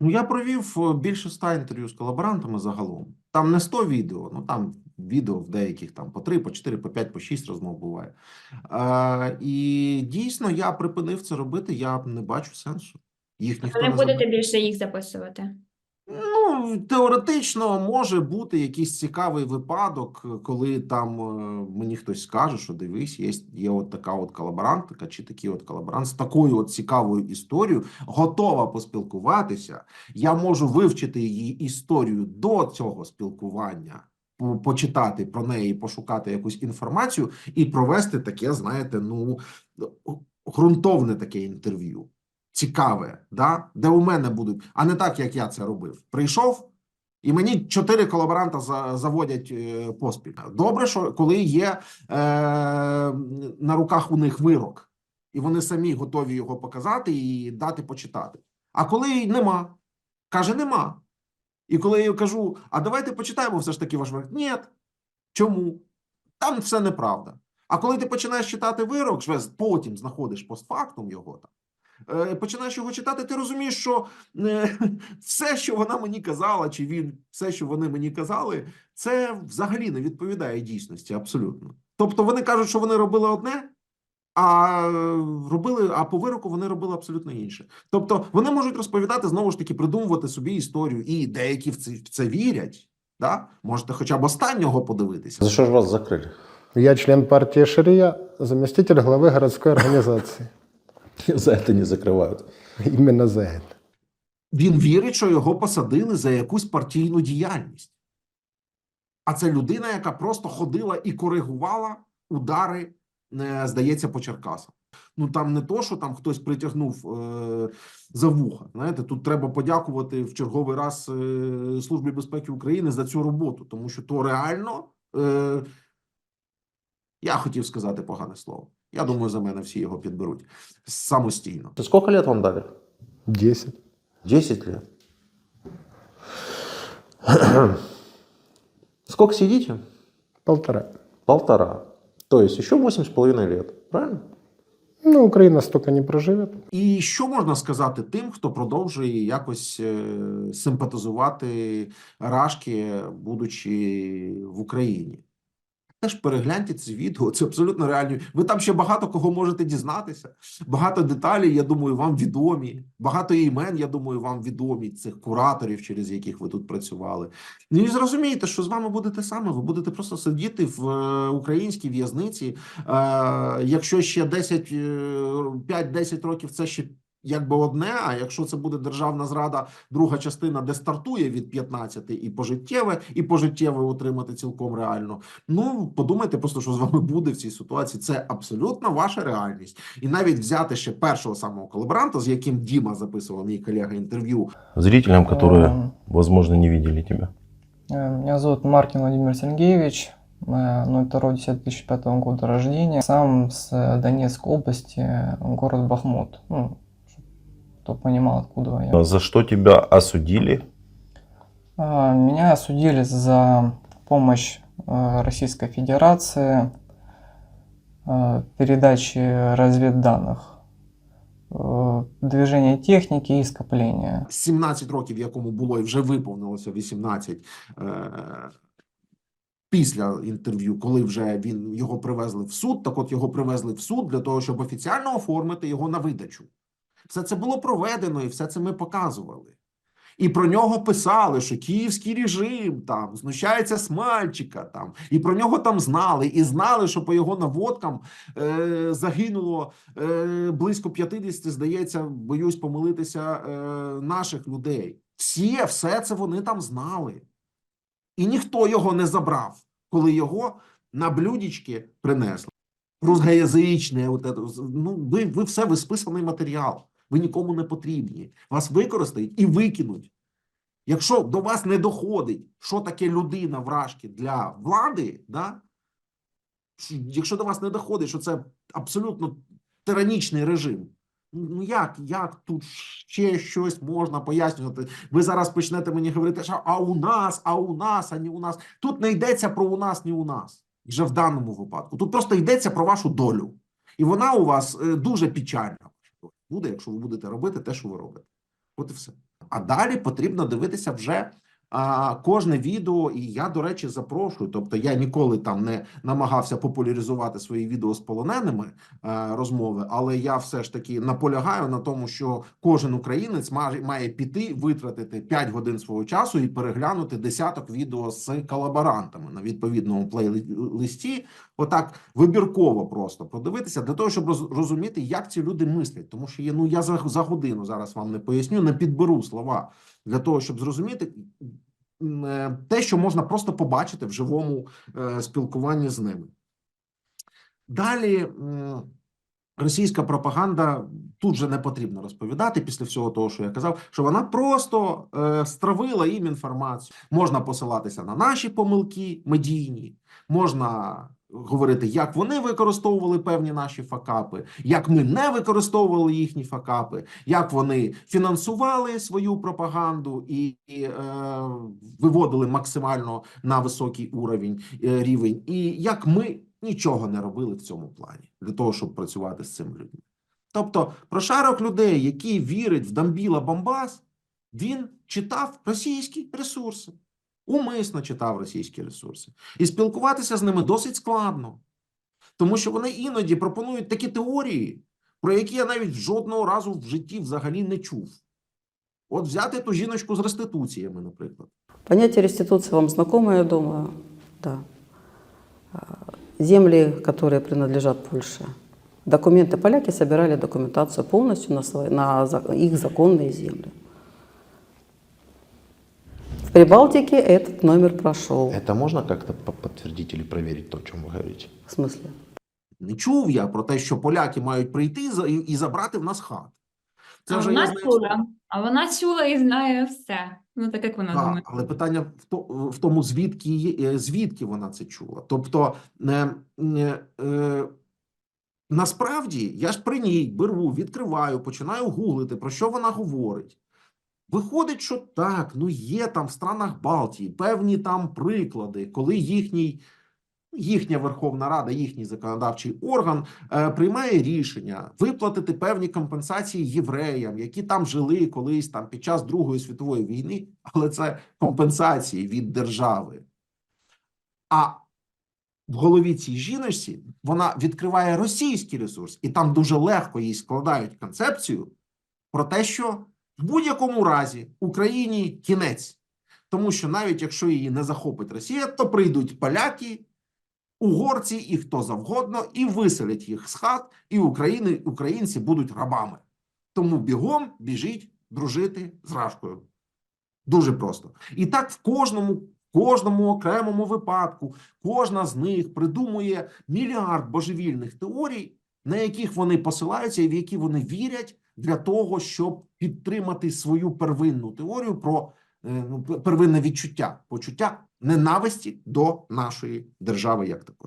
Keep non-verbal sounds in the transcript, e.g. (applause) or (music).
Ну, я провів е, більше ста інтерв'ю з колаборантами загалом. Там не 100 відео, ну там відео в деяких там по 3, по 4, по 5, по 6 розмов буває. Е, і дійсно я припинив це робити, я не бачу сенсу. Їх ніхто Ви не не будете забере. більше їх записувати. Ну, теоретично може бути якийсь цікавий випадок, коли там е, мені хтось скаже, що дивись, є, є от така от колаборантка, чи такий от колаборант з такою от цікавою історією, готова поспілкуватися. Я можу вивчити її історію до цього спілкування, почитати про неї, пошукати якусь інформацію і провести таке, знаєте, ну ґрунтовне таке інтерв'ю цікаве, да? де у мене будуть, а не так, як я це робив. Прийшов, і мені чотири колаборанта за, заводять е, поспіль. Добре, що коли є е, на руках у них вирок, і вони самі готові його показати і дати почитати. А коли нема, каже, нема. І коли я кажу, а давайте почитаємо все ж таки ваш вирок. Ні. Чому? Там все неправда. А коли ти починаєш читати вирок, вже потім знаходиш постфактум його там починаєш його читати, ти розумієш, що е, (laughs) все, що вона мені казала, чи він, все, що вони мені казали, це взагалі не відповідає дійсності абсолютно. Тобто вони кажуть, що вони робили одне, а е, робили, а по вироку вони робили абсолютно інше. Тобто вони можуть розповідати знову ж таки, придумувати собі історію, і деякі в це, в це вірять. Да? Можете хоча б останнього подивитися. За что же вас закрыли? Я член партии Шария, заместитель главы городской организации. За это не закрывают. Именно за это. Він вірить, що його посадили за якусь партійну діяльність. А це людина, яка просто ходила і коригувала удари, е, здається, по Черкасам. Ну там не то, що там хтось притягнув е, за вуха. Знаєте, тут треба подякувати в черговий раз е, Службі безпеки України за цю роботу, тому що то реально. Е, я хотів сказати погане слово. Я думаю, за мене всі його підберуть самостійно. Сколько лет вам дали? Десять. 10 лет. Сколько сидите? Полтора. Полтора. То есть еще восемь с половиной лет. Правильно? Ну, Украина столько не проживет. І що можна сказати тим, хто продовжує якось е, симпатизувати Рашки, будучи в Україні? Теж перегляньте ці відео, це абсолютно реальні. Ви там ще багато кого можете дізнатися. Багато деталей, я думаю, вам відомі. Багато імен, я думаю, вам відомі цих кураторів, через яких ви тут працювали. Ну і зрозумієте, що з вами буде те саме. Ви будете просто сидіти в е, українській в'язниці. Е, якщо ще 10, е, 5-10 років це ще якби одне, а якщо це буде державна зрада, друга частина, де стартує від 15 і пожиттєве, і пожиттєве отримати цілком реально. Ну подумайте просто, що з вами буде в цій ситуації. Це абсолютно ваша реальність. І навіть взяти ще першого самого колаборанта, з яким Діма записував мій колега інтерв'ю, Зрителям, которые, Эм, возможно, не видели тебя. э, Меня зовут Маркин Владимир Сергеевич, э, 02.10.2005 года рождения. Сам с э, Донецкой области, э, город Бахмут. Ну, чтоб кто понимал, откуда я. За что тебя осудили? А, Меня осудили за помощь э, Российской Федерации, э, передачи разведданных, э, движение техники и скопления. 17 років, якому було і вже виповнилося 18 е, після інтерв'ю, коли вже він його привезли в суд. Так от його привезли в суд для того, щоб офіціально оформити його на видачу. Все це було проведено, і все це ми показували. І про нього писали, що київський режим там знущається з мальчика, там і про нього там знали, і знали, що по його наводкам е, загинуло е, близько 50, здається, боюсь помилитися е, наших людей. Всі, все це вони там знали. І ніхто його не забрав, коли його на блюдечки принесли. Русгоязичне, от ну, ви, ви все, ви списаний матеріал. Ви нікому не потрібні. Вас використають і викинуть. Якщо до вас не доходить, що таке людина вражки для влади, да? якщо до вас не доходить, що це абсолютно тиранічний режим, ну як, як тут ще щось можна пояснювати? Ви зараз почнете мені говорити, що а у нас, а у нас, а не у нас. Тут не йдеться про у нас, ні у нас. Вже в даному випадку. Тут просто йдеться про вашу долю. І вона у вас е, дуже печальна буде, якщо ви будете робити те, що ви робите. От і все. А далі потрібно дивитися вже а, кожне відео. І я, до речі, запрошую. Тобто, я ніколи там не намагався популяризувати свої відео з полоненими е, розмови, але я все ж таки наполягаю на тому, що кожен українець має, має піти витратити 5 годин свого часу і переглянути десяток відео з колаборантами на відповідному плейлисті. Отак вибірково просто подивитися для того, щоб роз- розуміти, як ці люди мислять. Тому що є ну я за, за годину зараз вам не поясню, не підберу слова для того, щоб зрозуміти те, що можна просто побачити в живому е, спілкуванні з ними. Далі російська пропаганда тут же не потрібно розповідати після всього того, що я казав, що вона просто е, стравила їм інформацію. Можна посилатися на наші помилки медійні, можна говорити, як вони використовували певні наші факапи, як ми не використовували їхні факапи, як вони фінансували свою пропаганду і, і е, виводили максимально на високий уровень е, рівень, і як ми нічого не робили в цьому плані для того, щоб працювати з цими людьми. Тобто, прошарок людей, який вірить в Дамбіла Бомбас, він читав російські ресурси, умисно читав російські ресурси, і спілкуватися з ними досить складно, тому що вони іноді пропонують такі теорії, про які я навіть жодного разу в житті взагалі не чув. От взяти ту жіночку з реституціями, наприклад. Понятие реституции вам знакомо, я думаю. Да. А, Земли, которые принадлежат Польше. Документы поляки собирали документацию полностью на, свои, на за- их законные земли. В Прибалтике этот номер прошел. Это можно как-то по- подтвердить или проверить то, о чем вы говорите? В смысле? Не чув я про те, що поляки мають прийти за- і, і забрати в нас хат. Це а вже я вона знаю. чула, а вона чула і знає все. Ну так як вона Так, думає. але питання в, то, в тому, звідки, є- е, звідки вона це чула. Тобто, е, е, е, насправді я ж при ній беру, відкриваю, починаю гуглити, про що вона говорить. Виходить, що так, ну є там в странах Балтії певні там приклади, коли їхній, їхня Верховна Рада, їхній законодавчий орган е, приймає рішення виплатити певні компенсації євреям, які там жили колись там під час Другої світової війни, але це компенсації від держави. А в голові цій жіночці вона відкриває російський ресурс, і там дуже легко їй складають концепцію про те, що в будь-якому разі Україні кінець. Тому що навіть якщо її не захопить Росія, то прийдуть поляки, угорці і хто завгодно, і виселять їх з хат, і України, українці будуть рабами. Тому бігом біжіть дружити з Рашкою. Дуже просто. І так в кожному, кожному окремому випадку кожна з них придумує мільярд божевільних теорій, на яких вони посилаються і в які вони вірять для того, щоб підтримати свою первинну теорію про е, ну, первинне відчуття, почуття ненависті до нашої держави як такої.